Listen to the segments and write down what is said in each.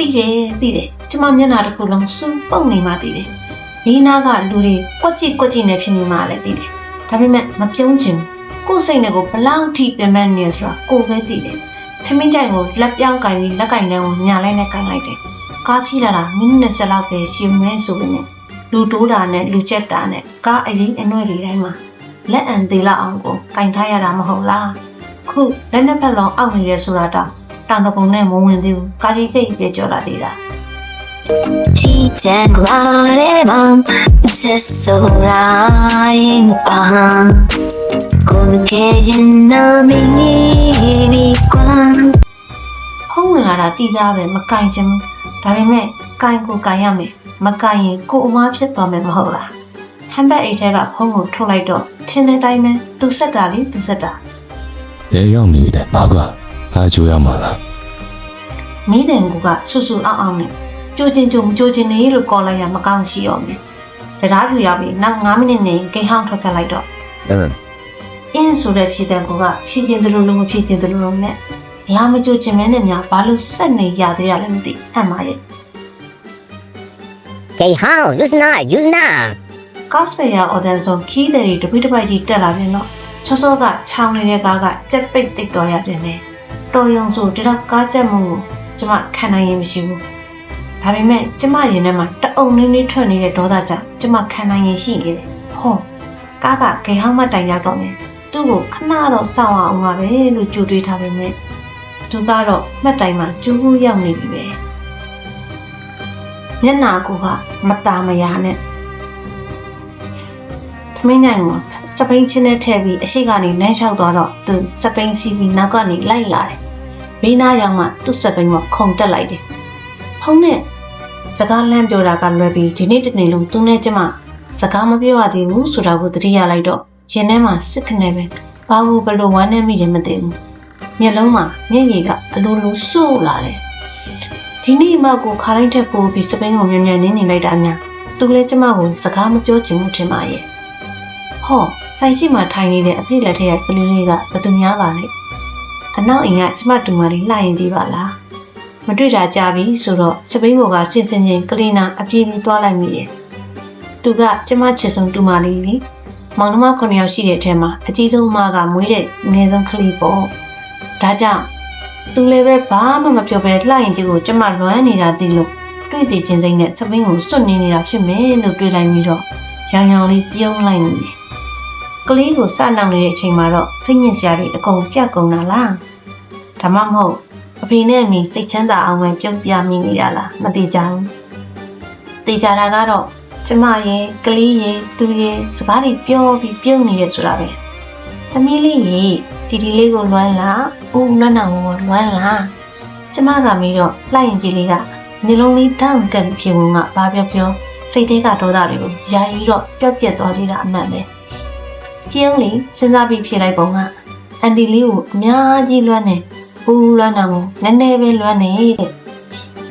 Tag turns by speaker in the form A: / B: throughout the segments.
A: တိတယ်တိတယ်ကျမမျက်နှာတစ်ခုလုံးစူပုတ်နေမှတိတယ်ဘေးနားကလူတွေကွက်ကြည့်ကွက်ကြည့်နေဖြစ်နေမှလည်းတိတယ်ဒါပေမဲ့မပြုံးချင်ဘူးကိုယ်စိတ်နဲ့ကိုဘလောက်ထိပြင်ပန်းနေရဆိုတာကိုယ်ပဲတိတယ်ထမင်းကြိုင်ကိုလက်ပြောင်းကင်ပြီးလက်ကင်ထဲကိုညာလိုက်နဲ့ကင်လိုက်တယ်ကားစီးလာတာမိနစ်20လောက်ပဲရှည်မဲဆိုပေမဲ့လူတိုးတာနဲ့လူချက်တာနဲ့ကားအရင်အနှွဲ့တွေတိုင်းမှာလက်အန်သေးလောက်အောင်ကိုကင်ထားရတာမဟုတ်လားခုလက်နှစ်ဖက်လုံးအောက်နေရဆိုတာတော့ တောင်တကုံနဲ့မဝင်သေးဘူးကာကြီးကိတ်ပြကြော်လာသေးတာ
B: ချီချန်ကလာတဲ့မောင်ချက်ဆိုလိုက်ပါကိုယ်ကရင်နာမီနီကွာ
A: ဖုံးဝင်လာတာတည်သားပဲမကင်ချင်ဘူးဒါပေမဲ့ကင်ကိုကင်ရမယ်မကင်ရင်ကိုအမားဖြစ်သွားမယ်မဟုတ်လားဟမ်ဘတ်အိတ်ထဲကဖုံးကိုထုတ်လိုက်တော့ထင်းတဲ့အတိုင်းပဲသူဆက်တာလေသူဆက်တာ
C: ရဲရောက်နေတယ်ငါက အားကြိုးရမှာလား
A: မိတဲ့ကူကဆူဆူအောင်အောင်နဲ့ကြိုးချင်းကြိုးမကြိုးချင်းနေလို့ကော်လိုက်ရမကောင်းရှိရောမယ်တရားပြူရောက်ပြီးနောက်9မိနစ်နေကိဟောင်းထွက်ခတ်လိုက်တော့
D: အင်း
A: အင်းဆိုတဲ့ဖြည့်တဲ့ကူကဖြည့်ချင်းတယ်လို့လို့မဖြည့်ချင်းတယ်လို့လို့နဲ့လာမကြိုးချင်းမဲနဲ့များဘာလို့ဆက်နေရသေးရလဲမသိအမှန်ရဲ့
B: ဟေးဟောင်းလူစနာယူစနာ
A: ကော့စပယ်ယာအော်ဒန်ဆိုခီးတဲ့တွေတပိတပိုက်ကြီးတက်လာပြန်တော့ချောစောကချောင်းနေတဲ့ကားကကြက်ပိတ်တိတ်သွားရပြန်တယ် တော်ယုံဆိုဒီတော့ကားကြက်မှုကိုကျမခံနိုင်ရင်မရှိဘူးဒါပေမဲ့ကျမရင်ထဲမှာတအုံနင်းလေးထွက်နေတဲ့ဒေါသကြောင့်ကျမခံနိုင်ရင်ရှိနေတယ်ဟောကားကဂေဟောင်းမတိုင်ရောက်တော့မယ်သူ့ကိုခဏတော့စောင့်အောင်ပါပဲလို့ကြိုတွေးထားပေမဲ့သူကတော့မှတ်တိုင်မှာကျူးကူးရောက်နေပြီပဲမျက်နာကူကမตาမယာနဲ့ ခမင်းညိုင်ကိုစပိန်ချင်းနဲ့ထည့်ပြီးအရှိကနေလမ်းလျှောက်သွားတော့သူစပိန်စီပြီးနောက်ကနေလိုက်လာတယ်။မိနာရောက်မှသူ့စပိန်ကိုခုန်တက်လိုက်တယ်။ဖုံးနဲ့စကားလမ်းပြောတာကလွယ်ပြီးဒီနေ့တနေ့လုံးသူနဲ့ကျမစကားမပြောရသေးဘူးဆိုတာကိုသတိရလိုက်တော့ရင်ထဲမှာစစ်ခနဲ့ပဲဘာဘူးဘလို့ဝမ်းနဲ့မိရင်မသိဘူး။မျက်လုံးမှာမျက်ရည်ကအလိုလိုစို့လာတယ်။ဒီနေ့မှကိုခါလိုက်တဲ့ပိုးပြီးစပိန်ကိုမြန်မြန်နင်းနေလိုက်တာများသူလည်းကျမကိုစကားမပြောချင်ဘူးထင်ပါရဲ့ ဟောဆိုင်ရှိမှထိုင်နေတဲ့အပြည့်လက်ထက်ကကလေးလေးကဘယ်သူများပါလဲအနောက်အိမ်ကကျမတူမလေးလှရင်ကြည့်ပါလားမတွေ့တာကြပြီဆိုတော့စပိန်ဘော်ကစင်စင်ချင်းကလေးနာအပြည့်လေးသွားလိုက်မိတယ်သူကကျမချစ်ဆုံးတူမလေးလေမောင်နှမခုနှစ်ယောက်ရှိတဲ့အထက်မှာအကြီးဆုံးမကမွေးတဲ့ငယ်ဆုံးကလေးပေါ့ဒါကြောင့်သူလည်းပဲဘာမှမပြောဘဲလှရင်ကြီးကိုကျမလွမ်းနေတာသိလို့တွေ့စီချင်းစိမ့်နဲ့စပိန်ကိုစွတ်နေနေတာဖြစ်မယ်လို့တွေးလိုက်ပြီးတော့ရောင်ရောင်လေးပြုံးလိုက်နေတယ် ကလေးကိုစနောက်နေတဲ့အချိန်မှာတော့စိတ်ညစ်စရာတွေအကုန်ပြတ်ကုန်တာလားဒါမှမဟုတ်အဖေနဲ့အမေစိတ်ချမ်းသာအောင်ပဲပြုတ်ပြမိနေတာလားမသိကြဘူးသိကြတာကတော့ကျမရဲ့ကလေးရဲ့သူရဲ့စကားတွေပြောပြီးပြုံးနေရဆိုတာပဲသမီးလေးရေဒီဒီလေးကိုလွမ်းလာဦးလွမ်းနောင်ကိုလွမ်းလာကျမကမီးတော့လှရင်ကြီးလေးကမျိုးလုံးလေးတောင်းကန်ဖြစ်ဝင်ကဘာပြောပြောစိတ်ထဲကဒေါသတွေကိုယာယီတော့ပြတ်ပြတ်သွားစေတာအမှန်ပဲ ကျင်းလေးစဉ်းစားပြီးဖြေလိုက်ပုံကအန်ဒီလေးကိုအများကြီးလွမ်းနေဘူးလွမ်းတာကိုနည်းနည်းပဲလွမ်းနေတဲ့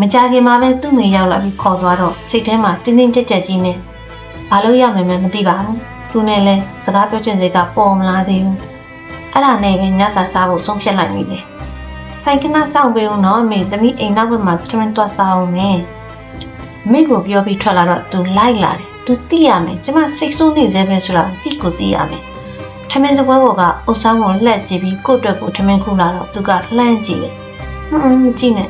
A: မကြခင်မှာပဲသူ့မေရောက်လာပြီးခေါ်သွားတော့စိတ်ထဲမှာတင်းတင်းကြပ်ကြပ်ကြီးနဲ့ဘာလို့ရမယ်မသိပါဘူးသူနဲ့လဲစကားပြောချင်စိတ်ကပေါ်မလာသေးဘူးအဲ့ဒါနဲ့ပဲညစာစားဖို့ဆုံးဖြတ်လိုက်ပြီလေဆိုင်ကနာစောင့်ပေးဦးနော်အမေသမီးအိမ်နောက်ဘက်မှာထမင်းသွားစားအောင်မယ်မိကိုပြောပြီးထွက်လာတော့သူလိုက်လာတယ် သူသိရမယ်ကျမစိတ်ဆိုးနေသေးပဲဆိုတာကိုတိကိုသိရမယ်ထမင်းစပွဲပေါ်ကအုပ်ဆောင်ကိုလှက်ကြည့်ပြီးကိုယ့်အတွက်ကိုထမင်းခူလာတော့သူကလှမ်းကြည့်တယ်။ဟွန်းကြည့်နေ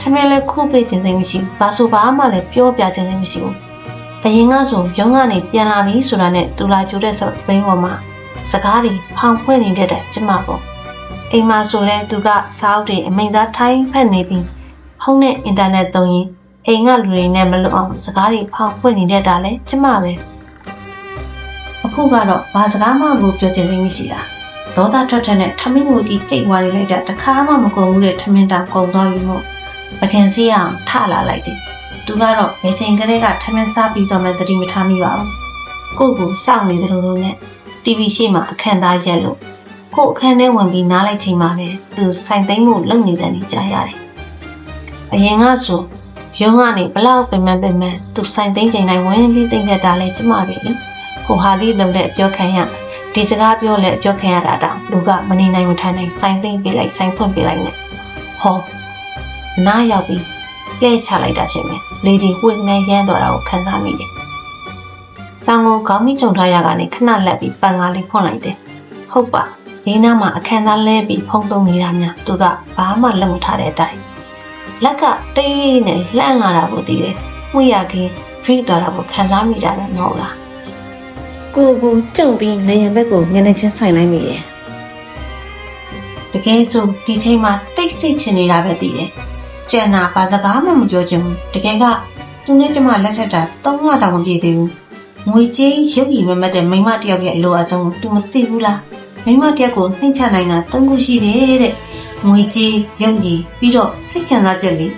A: ထမင်းလည်းခုပေးခြင်းစိတ်မရှိဘူး။ဘာဆိုဘာမှလည်းပြောပြခြင်းစိတ်မရှိဘူး။အရင်ကဆိုရုံးကနေပြန်လာပြီဆိုတာနဲ့သူလာကြိုတဲ့စပိန်ပေါ်မှာစကားတွေဖောင်ဖွင့်နေတဲ့တဲ့ကျမပေါ့။အိမ်မှာဆိုလဲသူကစာအုပ်တွေအမိန်သားထိုင်းဖက်နေပြီးဖုန်းနဲ့အင်တာနက်သုံးရင် အိမ်ကလူတွေနဲ့မလွတ်အောင်စကားတွေဖောင်ဖွင့်နေတဲ့တာလဲကျမပဲ။အခုကတော့ဘာစကားမှကိုပြောချင်သေးမရှိတာဒေါသထွက်ထွက်နဲ့ထမင်းကိုကြီးကြိတ်သွားလိုက်တာတခါမှမကုန်ဘူးတဲ့ထမင်းတောင်ကုန်သွားပြီမို့ပကံစီအောင်ထလာလိုက်တယ်သူကတော့ဘယ်ချိန်ကလေးကထမင်းစားပြီးတော့မှသတိမထားမိပါဘူးကိုယ့်ကိုစောင့်နေတယ်လို့လို့နဲ့ TV ရှေ့မှာအခန့်သားရက်လို့ကို့အခန်းထဲဝင်ပြီးနားလိုက်ချိန်မှာပဲသူဆိုင်သိမ်းမှုလုပ်နေတယ်နေကြားရတယ်အရင်ကဆို ရုံးကနေဘလောက်ပင်မပင်မသူဆိုင်သိမ်းချိန်တိုင်းဝင်ပြီးသိမ့်ခဲ့တာလဲကျမပဲလေဟိုဟာလေးလုံးနဲ့ပြောခံရဒီစကားပြောလဲပြောခံရတာတောင်လူကမနေနိုင်မထိုင်နိုင်စိုင်းသိမ့်ပေးလိုက်စိုင်းဖွင့်ပေးလိုက်နဲ့ဟောနားရောက်ပြီးလှည့်ချလိုက်တာဖြစ်မယ်လေဒီဝင့်နေရမ်းသွားတာကိုခံစားမိတယ်ဆောင်းကိုခေါင်းမိချုံထားရကနေခဏလက်ပြီးပန်ကားလေးဖွင့်လိုက်တယ်ဟုတ်ပါဒီနားမှာအခန်းသားလဲပြီးဖုံးသုံးနေတာများသူကဘာမှလက်မထားတဲ့အတိုင်း လက်ကတေးနဲ့လှမ်းလာတာကိုသိတယ်မှုရခင် drink တော်တာကိုခံစားမိကြတယ်မဟုတ်လား
D: ကိုကိုကြုံပြီးနေရဘက်ကိုမျက်နှာချင်းဆိုင်လိုက်မိရဲ့
A: တကယ်ဆိုဒီချိန်မှာတိတ်ဆိတ်ချင်နေတာပဲသိတယ်။ကျန်နာဘာစကားမှမပြောချင်ဘူး။တကယ်ကသူနဲ့ကျမလက်ချက်တာ၃လတောင်မပြည့်သေးဘူး။ငွေကြေးရုပ်ရည်မမတ်တဲ့မိန်းမတစ်ယောက်ရဲ့အလိုအဆုံးကို तू မသိဘူးလား။မိန်းမတစ်ယောက်ကိုနှိမ့်ချနိုင်တာ၃ခုရှိတယ်တဲ့။ ငွေကြေးရုပ်ရည်ပြီးတော့စိတ်ခံစားချက်လေး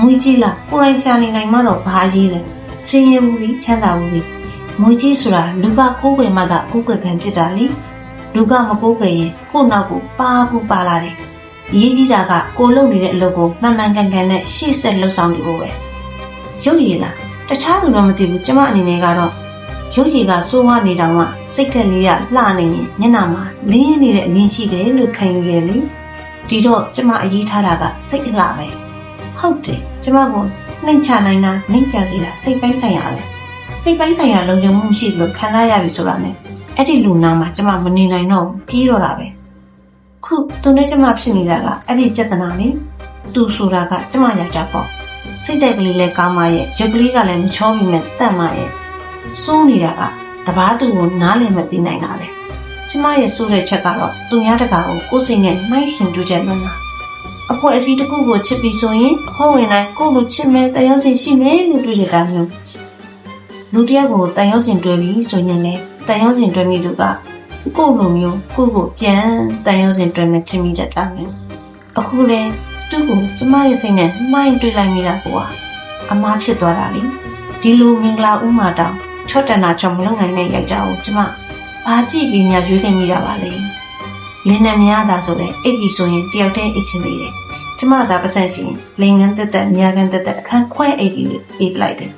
A: ငွေကြေးလားကိုယ်တိုင်ရှာနေနိုင်မှတော့ဘာရေးလဲ။စင်ရဘူးလေချမ်းသာဘူးလေ။ငွေကြေးဆိုတာလူကကိုယ်ွယ်မှသာကိုယ်ွယ်ခံဖြစ်တာလေ။လူကမကိုးကြရင်ကို့နောက်ကိုပါကူပါလာတယ်။အရေးကြီးတာကကိုလုံနေတဲ့အလုပ်ကိုမှန်မှန်ကန်ကန်နဲ့ရှေ့ဆက်လှုပ်ဆောင်နေဖို့ပဲ။ရုပ်ရည်လားတခြားသူတော့မသိဘူးကျမအနေနဲ့ကတော့ရုပ်ရည်ကစိုးဝါနေတာကစိတ်ကလေးကလှနေရင်မျက်နှာမှာလင်းနေတဲ့အမြင်ရှိတယ်လို့ခံယူရလေ။ ဒီတော့ကျမအရေးထားတာကစိတ်အလှပဲ။ဟုတ်တယ်ကျမကိုနှိမ်ချနိုင်တာနှိမ်ချစီတာစိတ်ပိုင်းဆိုင်ရာပဲ။စိတ်ပိုင်းဆိုင်ရာလုံခြုံမှုမရှိလို့ခံစားရပြီဆိုတာနဲ့အဲ့ဒီလူနာမှာကျမမနေနိုင်တော့ဘူးပြေးတော့တာပဲခုသူနဲ့ကျမဖြစ်နေတာကအဲ့ဒီပြဿနာလေသူဆိုတာကကျမယောက်ျားပေါ့စိတ်တက်ကလေးလည်းကောင်းပါရဲ့ရုပ်ကလေးကလည်းမချောမိမဲ့တတ်ပါရဲ့စိုးနေတာကတပားသူကိုနားလည်မပြီးနိုင်တာပဲ ကျမရဲ့စိုးတဲ့ချက်ကတော့သူများတကာကိုကိုယ်စိတ်နဲ့နှိုင်းရှင်တွေ့ချက်မှန်းတာအဖွဲအစည်းတစ်ခုကိုချစ်ပြီးဆိုရင်အဖွဲ့ဝင်တိုင်းကိုယ့်လိုချစ်မဲ့တရားစီရှိမယ်လို့တွေ့ကြတာမျိုးလူတစ်ယောက်ကိုတန်ရုံးစင်တွေ့ပြီးဆိုရင်လည်းတန်ရုံးစင်တွဲမိသူကကိုယ့်လိုမျိုးကိုယ့်ကိုပြန်တန်ရုံးစင်တွဲမဲ့ချင်မိတတ်တာမျိုးအခုလဲသူ့ကိုကျမရဲ့စိတ်နဲ့နှိုင်းတွေ့လိုက်မိတာကွာအမားဖြစ်သွားတာလေဒီလိုမင်္ဂလာဥမာတောင်ချော့တန်တာချောင်မလုပ်နိုင်တဲ့ယောက်ျားကိုကျမ ဘာကြည့်ပြီးများရွေးခဲ့မိရပါလဲလင်းနဲ့များတာဆိုလဲအိပ်ပြီးဆိုရင်တယောက်တည်းအိပ်ချင်သေးတယ်ကျမသာပတ်ဆက်ရှင်လင်ငန်းတက်တက်မြာကန်တက်တက်အခန်းခွဲအိပ်ပြီးပြေးပလိုက်တယ်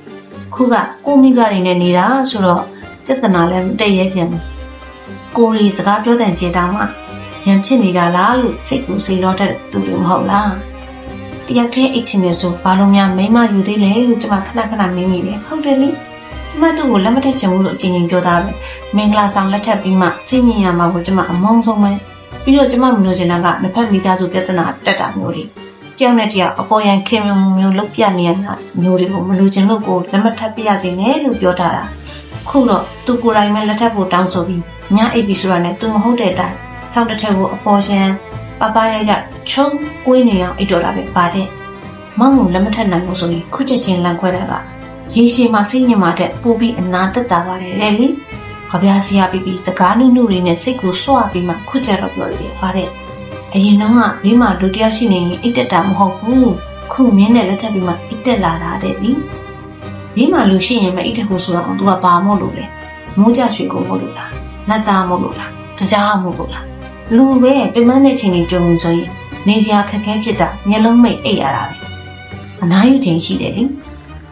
A: ခုကကိုမိဘတွေနဲ့နေတာဆိုတော့ပြဿနာလည်းမတည့်ရဲပြန်ဘူးကိုရီစကားပြောတဲ့ကြေတောင်မှရံဖြစ်နေတာလားလို့စိတ်ကူစိတ်လောတဲ့သူတွေမဟုတ်လားတယောက်တည်းအိတ်ချင်နေဆိုဘာလို့များမိမယူသေးလဲလို့ကျွန်မခဏခဏမင်းမိတယ်ဟုတ်တယ်လေ ကျွန်မသူ့ကိုလက်မထက်ချင်ဘူးလို့အချင်းချင်းပြောသားပဲမင်္ဂလာဆောင်လက်ထပ်ပြီးမှစိတ်ညစ်ရမှာကိုကျွန်မအမုန်းဆုံးပဲပြီးတော့ကျွန်မမလို့ချင်တာကနှစ်ဖက်မိသားစုပြဿနာတက်တာမျိုးတွေတယောက်နဲ့တယောက်အပေါ်ယံခင်မျိုးလုတ်ပြနေရတာမျိုးတွေကိုမလို့ချင်လို့ကိုလက်မထပ်ပြရစီနဲ့လို့ပြောထားတာခုတော့သူကိုယ်တိုင်ပဲလက်ထပ်ဖို့တောင်းဆိုပြီးညအိပ်ပြီဆိုတာနဲ့သူမဟုတ်တဲ့အတိုင်းဆောင်းတစ်ထက်ကိုအပေါ်ရှန်ပပရရချုံကွေးနေအောင်အိပ်တော့တာပဲပါတဲ့မောင်ကိုလက်မထက်နိုင်ဘူးဆိုရင်ခုချက်ချင်းလန့်ခွဲတာက ရေရှည်မှာစိတ်ညစ်မှာတဲ့ပိုပြီးအနာသက်တာပါတယ်လေလေခပြားစီရပြီးပြီးစကားနုနုတွေနဲ့စိတ်ကိုစွာပြီးမှခုချက်တော့ပြောရတယ်ပါတဲ့အရင်တော့ကဘေးမှာလူတစ်ယောက်ရှိနေရင်အိတ်တက်တာမဟုတ်ဘူးခုမင်းနဲ့လက်ထပ်ပြီးမှအိတ်တက်လာတာတဲ့လေဘေးမှာလူရှိရင်မအိတ်တက်ဘူးဆိုတော့သူကပါမို့လို့လေမိုးကြရွှေကိုမို့လို့လားနတ်သားမို့လို့လားကြားမို့လို့လားလူပဲပြမတဲ့ချိန်ကြီးကြုံလို့ဆိုရင်နေစရာခက်ခဲဖြစ်တာမျက်လုံးမိတ်အိတ်ရတာပဲအနားယူချိန်ရှိတယ်လေ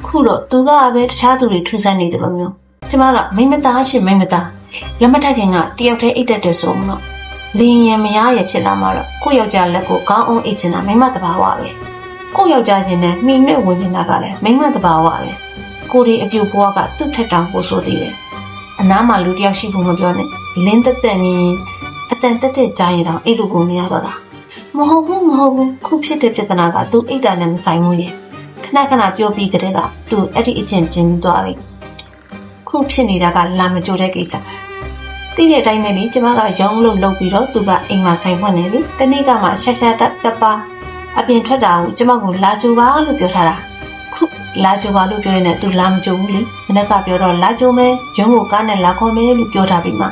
A: ခုတော့သူကပဲတခြားသူတွေထူးဆန်းနေတယ်လို့မျိုးကျမကမိမသားရှိမိမသားလက်မထက်ခင်ကတယောက်တည်းအိတ်တက်တယ်ဆိုမှတော့လင်းရံမရရဖြစ်လာမှတော့ကိုယ့်ယောက်ျားလက်ကိုကောင်းအောင်အိတ်ချင်တာမိမတဘာဝပဲကိုယ့်ယောက်ျားချင်းနဲ့မိနဲ့ဝင်ချင်တာကလည်းမိမတဘာဝပဲကိုရီအပြူဘွားကသူ့ထက်တောင်ပိုဆိုသေးတယ်အနားမှာလူတယောက်ရှိဖို့မပြောနဲ့လင်းတက်တက်မြင်အတန်တက်တက်ကြားရတော့အဲ့လိုကိုမရတော့တာမဟုတ်ဘူးမဟုတ်ဘူးခုဖြစ်တဲ့ပြဿနာကသူအိတ်တာနဲ့မဆိုင်ဘူးရဲ့ ခဏခဏပြောပြီးကြတဲ့ကသူအဲ့ဒီအကျင့်ကျင်းသွားပြီခုဖြစ်နေတာကလာမကြိုတဲ့ကိစ္စသိတဲ့အတိုင်းပဲလေကျမကရုံးလို့လုပ်ပြီးတော့သူကအိမ်မှာဆိုင်ဖွင့်နေလေတနေ့ကမှရှာရှာတက်တက်ပါအပြင်ထွက်တာကိုကျမကိုလာကြိုပါလို့ပြောထားတာခုလာကြိုပါလို့ပြောရင်လည်းသူလာမကြိုဘူးလေမနေ့ကပြောတော့လာကြိုမယ်ရုံးကိုကားနဲ့လာခေါ်မယ်လို့ပြောထားပြီးမှ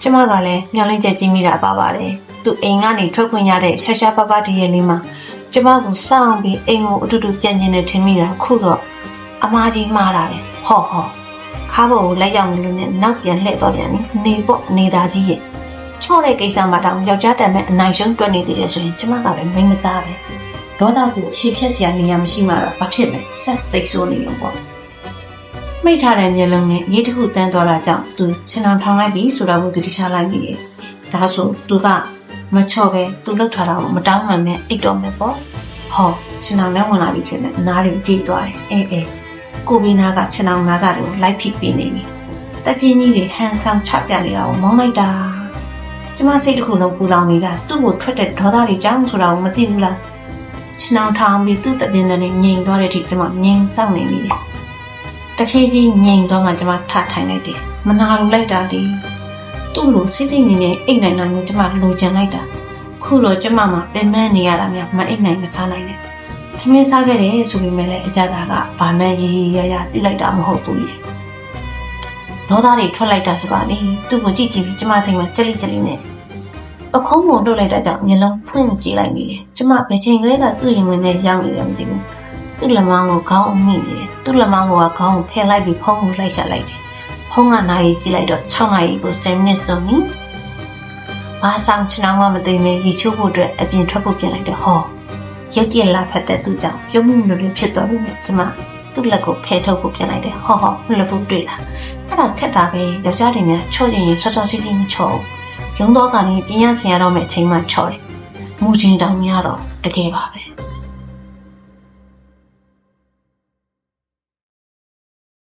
A: ကျမကလည်းမျောလင့်ချက်ကြီးမိတာပါပါတယ်သူအိမ်ကနေထွက်ခွင့်ရတဲ့ရှာရှာပပတည်းရဲ့လေးမှာ ကျမကိုစောင့်ပြီးအိမ်ကိုအတူတူပြန်ကျင်နေထင်မိတာခုတော့အမားကြီးမှားတာပဲဟော့ဟော့ခါဘောကိုလက်ရောက်နေလို့နဲ့နောက်ပြန်လှည့်တော့ပြန်ပြီနေပေါ့နေသားကြီးရဲ့ချော့တဲ့ကိစ္စမှာတောင်ယောက်ျားတန်မဲ့အနိုင်ရှုံးတွက်နေသေးတယ်ဆိုရင်ကျမကပဲမိန်းမသားပဲဒေါသကိုခြေဖြတ်စရာနေရာမရှိမှတော့ဘာဖြစ်လဲဆက်စိတ်ဆိုးနေလို့ပေါ့မိတ်ထားတဲ့မျက်လုံးနဲ့ရေးတစ်ခုတန်းသွားတာကြောင့်သူချင်အောင်ထောင်လိုက်ပြီဆိုတာကိုသူတိထားလိုက်ပြီဒါဆိုသူက မချော့ပဲသူလှုပ်ထားတာကိုမတောင်းမှန်နဲ့အိတ်တော်မယ်ပေါ့ဟောခြေနှောင်နဲ့ဝင်လာပြီဖြစ်နေအနားတွေပြေးသွားတယ်အေးအေးကိုဘီနာကခြေနှောင်နားစားတွေကိုလိုက်ဖိပေးနေပြီတပြင်းကြီးတွေဟန်ဆောင်ချပြနေတာကိုမောင်းလိုက်တာကျမစိတ်တစ်ခုလုံးပူလောင်နေတာသူ့ကိုထွက်တဲ့ဒေါသတွေကြောင့်ဆိုတာကိုမသိဘူးလားခြေနှောင်ထောင်ပြီးသူ့တပြင်းတွေငြိမ်သွားတဲ့အထိကျမငြိမ်ဆောင်နေမိတယ်တဖြည်းဖြည်းငြိမ်သွားမှကျမထထိုင်လိုက်တယ်မနာလိုလိုက်တာလေ သူ့လိုစိတ်စိတ်နေနေအိတ်နိုင်တာမျိုးကျမလိုချင်လိုက်တာခုတော့ကျမမှာပင်ပန်းနေရတာများမအိပ်နိုင်မစားနိုင်နဲ့။သမင်းစားခဲ့တယ်ဆိုပေမဲ့လည်းအကြတာကဘာမှရည်ရည်ရရသိလိုက်တာမဟုတ်ဘူးလေ။လောသားတွေထွက်လိုက်တာဆိုပါလေ။သူ့ကိုကြည့်ကြည့်ပြီးကျမစိတ်မှာကြက်လိကြက်လိနဲ့အခုံးပုံလွတ်လိုက်တာကြောင့်မျက်လုံးဖွင့်ကြည့်လိုက်မိတယ်။ကျမဘယ်ချိန်ကလေးကသူ့ရင်ဝင်နဲ့ရောက်နေတယ်မသိဘူး။သူ့လက်မောင်းကိုခေါင်းအုံမိနေတယ်။သူ့လက်မောင်းကခေါင်းကိုဖယ်လိုက်ပြီးဖုံးကိုလိုက်ချလိုက်တယ်။ ဖုံးကနိုင်ကြည့်လိုက်တော့6နာရီကို10မိနစ်ဆိုပြီ။ဘာဆောင်ချင်အောင်မသိမေရီချိုးဖို့အတွက်အပြင်ထွက်ဖို့ပြင်လိုက်တယ်ဟောရုတ်တရက်လာဖက်တဲ့သူကြောင့်ပြုံးမှုလိုလိုဖြစ်သွားပြီမြကျမသူ့လက်ကိုဖယ်ထုတ်ဖို့ပြင်လိုက်တယ်ဟောဟောနှလဖူးတွေ့လားအဲ့ဒါခက်တာပဲယောက်ျားတွေများချော့ရင်ရင်ဆော့ဆော့စီးစီးမချော့ဘူးရုံတော့ကနေပြင်ရစင်ရတော့မယ့်အချိန်မှချော့တယ်မူချင်းတောင်များတော့တကယ်ပါပဲ